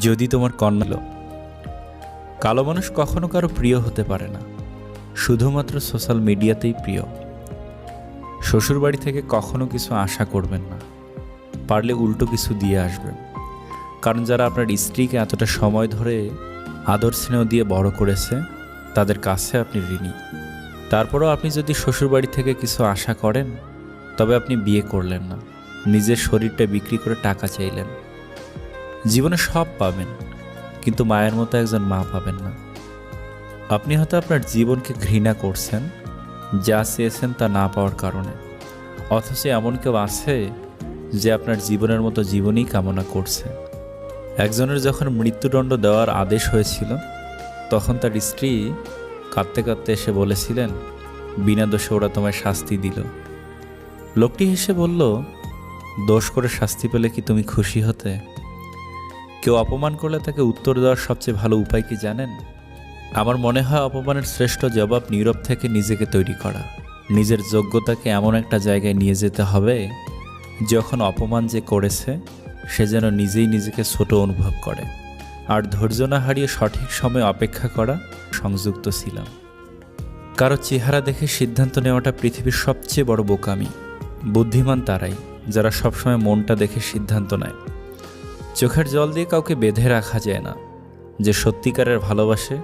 যদি তোমার কন্যা। কালো মানুষ কখনো কারও প্রিয় হতে পারে না। শুধুমাত্র সোশ্যাল মিডিয়াতেই প্রিয়। শ্বশুরবাড়ি থেকে কখনো কিছু আশা করবেন না। পারলে উল্টো কিছু দিয়ে আসবেন। কারণ যারা আপনার স্ত্রীকে এতটা সময় ধরে আদর স্নেহ দিয়ে বড় করেছে, তাদের কাছে আপনি ঋণী। তারপরও আপনি যদি শ্বশুরবাড়ি থেকে কিছু আশা করেন, তবে আপনি বিয়ে করলেন না। নিজের শরীরটা বিক্রি করে টাকা চাইলেন। জীবনে সব পাবেন, কিন্তু মায়ের মতো একজন মা পাবেন না। আপনি হয়তো আপনার জীবনকে ঘৃণা করছেন, যা চেয়েছেন তা না পাওয়ার কারণে। অথচ এমন কেউ আছে যে আপনার জীবনের মতো জীবনই কামনা করছে। একজনের যখন মৃত্যুদণ্ড দেওয়ার আদেশ হয়েছিল, তখন তার স্ত্রী কাঁদতে কাঁদতে এসে বলেছিলেন, বিনা দোষে ওরা তোমায় শাস্তি দিল। লোকটি হেসে বলল, দোষ করে শাস্তি পেলে কি তুমি খুশি হতে? কেউ অপমান করলে তাকে উত্তর দেওয়ার সবচেয়ে ভালো উপায় কি জানেন? আমার মনে হয় অপমানের শ্রেষ্ঠ জবাব নীরব থেকে নিজেকে তৈরি করা। নিজের যোগ্যতাকে এমন একটা জায়গায় নিয়ে যেতে হবে, যখন অপমান যে করেছে, সে যেন নিজেই নিজেকে ছোট অনুভব করে। আর ধৈর্য না হারিয়ে সঠিক সময় অপেক্ষা করা সংযুক্ত ছিলাম। কারও চেহারা দেখে সিদ্ধান্ত নেওয়াটা পৃথিবীর সবচেয়ে বড় বোকামি। বুদ্ধিমান তারাই, যারা সবসময় মনটা দেখে সিদ্ধান্ত নেয়। চোখের জল দিয়ে কাউকে বেঁধে রাখা যায় না। যে সত্যিকারের ভালোবাসে,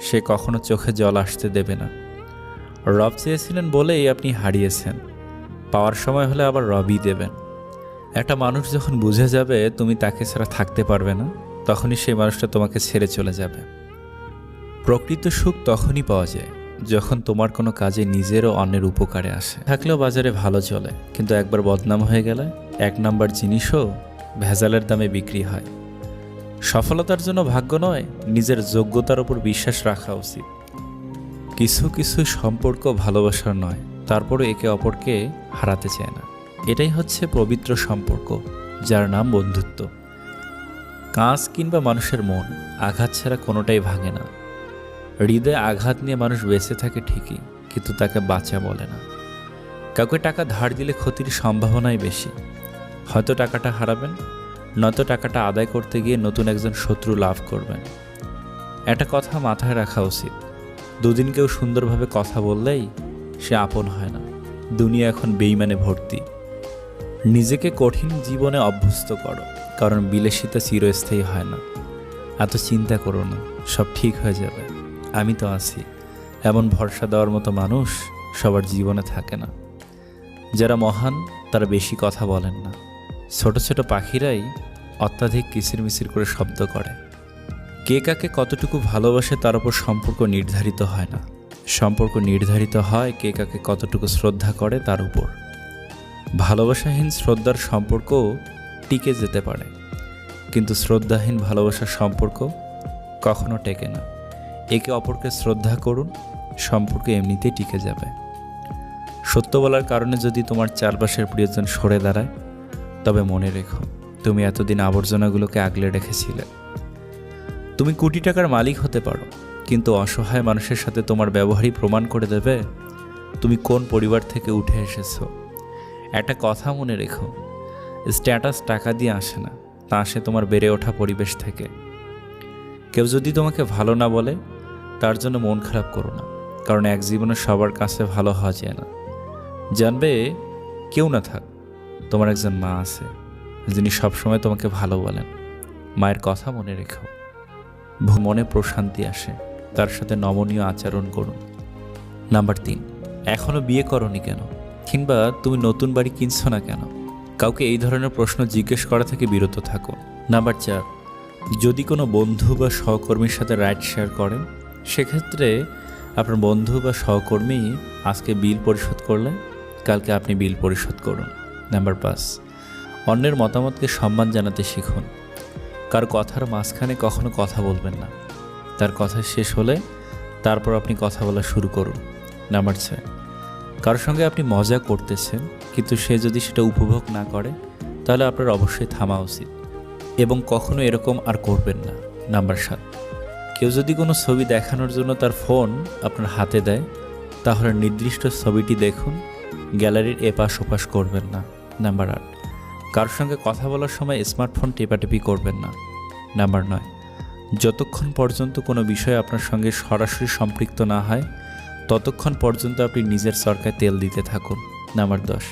সে কখনো চোখে জল আসতে দেবে না। রব চেয়েছিলেন বলেই আপনি হারিয়েছেন। পাওয়ার সময় হলে আবার রবই দেবেন। একটা মানুষ যখন বুঝে যাবে, তুমি তাকে ছাড়া থাকতে পারবে না, তখনই সেই মানুষটা তোমাকে ছেড়ে চলে যাবে। প্রকৃত সুখ তখনই পাওয়া যায়, যখন তোমার কোনো কাজে নিজেরও অন্যের উপকারে আসে। থাকলেও বাজারে ভালো চলে, কিন্তু একবার বদনাম হয়ে গেলে, এক নাম্বার জিনিসও ভেজালের দামে বিক্রি হয়। সফলতার জন্য ভাগ্য নয়, নিজের যোগ্যতার উপর বিশ্বাস রাখা উচিত। কিছু কিছু সম্পর্ক ভালোবাসার নয় তারপরে একে অপরকে হারাতে চায় না। এটাই হচ্ছে পবিত্র সম্পর্ক, যার নাম বন্ধুত্ব। কাঁচ কিংবা মানুষের মন, আঘাত ছাড়া কোনোটাই ভাঙে না। হৃদয়ে আঘাত নিয়ে মানুষ বেঁচে থাকে ঠিকই, কিন্তু তাকে বাঁচা বলে না। কাউকে টাকা ধার দিলে ক্ষতির সম্ভাবনাই বেশি। হয়তো টাকাটা হারাবেন নয়তো টাকাটা আদায় করতে গিয়ে নতুন একজন শত্রু লাভ করবেন। একটা কথা মাথায় রাখা উচিত। দুদিন কেউ সুন্দরভাবে কথা বললেই সে আপন হয় না। দুনিয়া এখন বেইমানে ভর্তি। নিজেকে কঠিন জীবনে অভ্যস্ত করো, কারণ বিলাসিতা চিরস্থায়ী হয় না। এত চিন্তা করো না, সব ঠিক হয়ে যাবে। আমি তো আছি। এমন ভরসা দেওয়ার মতো মানুষ সবার জীবনে থাকে না। যারা মহান, তারা বেশি কথা বলেন না। ছোট ছোট পাখিরাই অত্যাধিক কিচিরমিচির করে শব্দ করে। কে কাকে কতটুকু ভালোবাসে তার উপর সম্পর্ক নির্ধারিত হয় না। সম্পর্ক নির্ধারিত হয় কে কাকে কতটুকু শ্রদ্ধা করে তার উপর। ভালোবাসাহীন শ্রদ্ধার সম্পর্ক টিকে যেতে পারে। কিন্তু শ্রদ্ধাহীন ভালোবাসার সম্পর্ক কখনো টেকে না। একে অপরকে শ্রদ্ধা করুন, সম্পর্ক এমনিতেই টিকে যাবে। সত্য বলার কারণে যদি তোমার চারপাশের প্রিয়জন সরে দাঁড়ায়, তবে মনে রেখো তুমি এতদিন আবর্জনাগুলোকে আগলে রেখেছিলে। তুমি কোটি টাকার মালিক হতে পারো, কিন্তু অসহায় মানুষের সাথে তোমার ব্যবহারই প্রমাণ করে দেবে তুমি কোন পরিবার থেকে উঠে এসেছ। একটা কথা মনে রেখো, স্ট্যাটাস টাকা দিয়ে আসে না, তা আসে তোমার বেড়ে ওঠা পরিবেশ থেকে। কেউ যদি তোমাকে ভালো না বলে, তার জন্য মন খারাপ করো না, কারণ এক জীবনে সবার কাছে ভালো হওয়া যায় না। জানবে, কেউ না থাক, তোমার একজন মা আছে। যিনি সবসময় তোমাকে ভালো বলেন। মায়ের কথা মনে রেখো। মনে প্রশান্তি আসে। তার সাথে নমনীয় আচরণ করুন। নাম্বার তিন এখনও বিয়ে করনি কেন? কিংবা তুমি নতুন বাড়ি কিনছো না কেন? কাউকে এই ধরনের প্রশ্ন জিজ্ঞেস করা থেকে বিরত থাকো। নাম্বার চার, যদি কোনো বন্ধু বা সহকর্মীর সাথে রাইড শেয়ার করেন, সেক্ষেত্রে আপনার বন্ধু বা সহকর্মী আজকে বিল পরিশোধ করলে, কালকে আপনি বিল পরিশোধ করুন। নাম্বার পাঁচ অন্যের মতামতকে সম্মান জানাতে শিখুন। কার কথার মাঝখানে কখনো কথা বলবেন না। তার কথা শেষ হলে তারপর আপনি কথা বলা শুরু করুন। নাম্বার ছয়, কারোর সঙ্গে আপনি মজা করতেছেন, কিন্তু সে যদি সেটা উপভোগ না করে, তাহলে আপনার অবশ্যই থামা উচিত এবং কখনো এরকম আর করবেন না। নাম্বার সাত, কেউ যদি কোনো ছবি দেখানোর জন্য তার ফোন আপনার হাতে দেয়, তাহলে নির্দিষ্ট ছবিটি দেখুন, গ্যালারির এপাশ ওপাশ করবেন না। নাম্বার আট কারোর সঙ্গে কথা বলার সময় স্মার্টফোন টেপাটেপি করবেন না। নাম্বার নয়, যতক্ষণ পর্যন্ত কোনো বিষয় আপনার সঙ্গে সরাসরি সম্পৃক্ত না হয়, ততক্ষণ পর্যন্ত আপনি নিজের সরকার তেল দিতে থাকুন। নাম্বার দশ,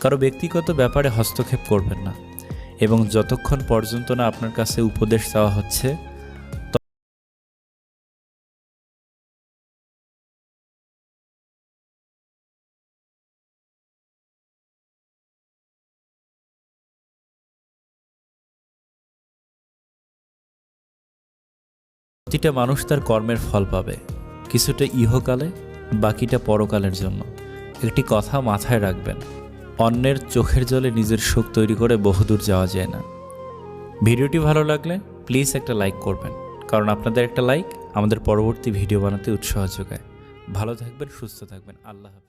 কারও ব্যক্তিগত ব্যাপারে হস্তক্ষেপ করবেন না এবং যতক্ষণ পর্যন্ত না আপনার কাছে উপদেশ দেওয়া হচ্ছে প্রতিটা মানুষ তার কর্মের ফল পাবে, কিছুটা ইহকালে, বাকিটা পরকালের জন্য। একটি কথা মাথায় রাখবেন, অন্যের চোখের জলে নিজের সুখ তৈরি করে বহুদূর যাওয়া যায় না। ভিডিওটি ভালো লাগলে প্লিজ একটা লাইক করবেন, কারণ আপনাদের একটা লাইক আমাদের পরবর্তী ভিডিও বানাতে উৎসাহ যোগায়। ভালো থাকবেন, সুস্থ থাকবেন, আল্লাহ হাফেজ।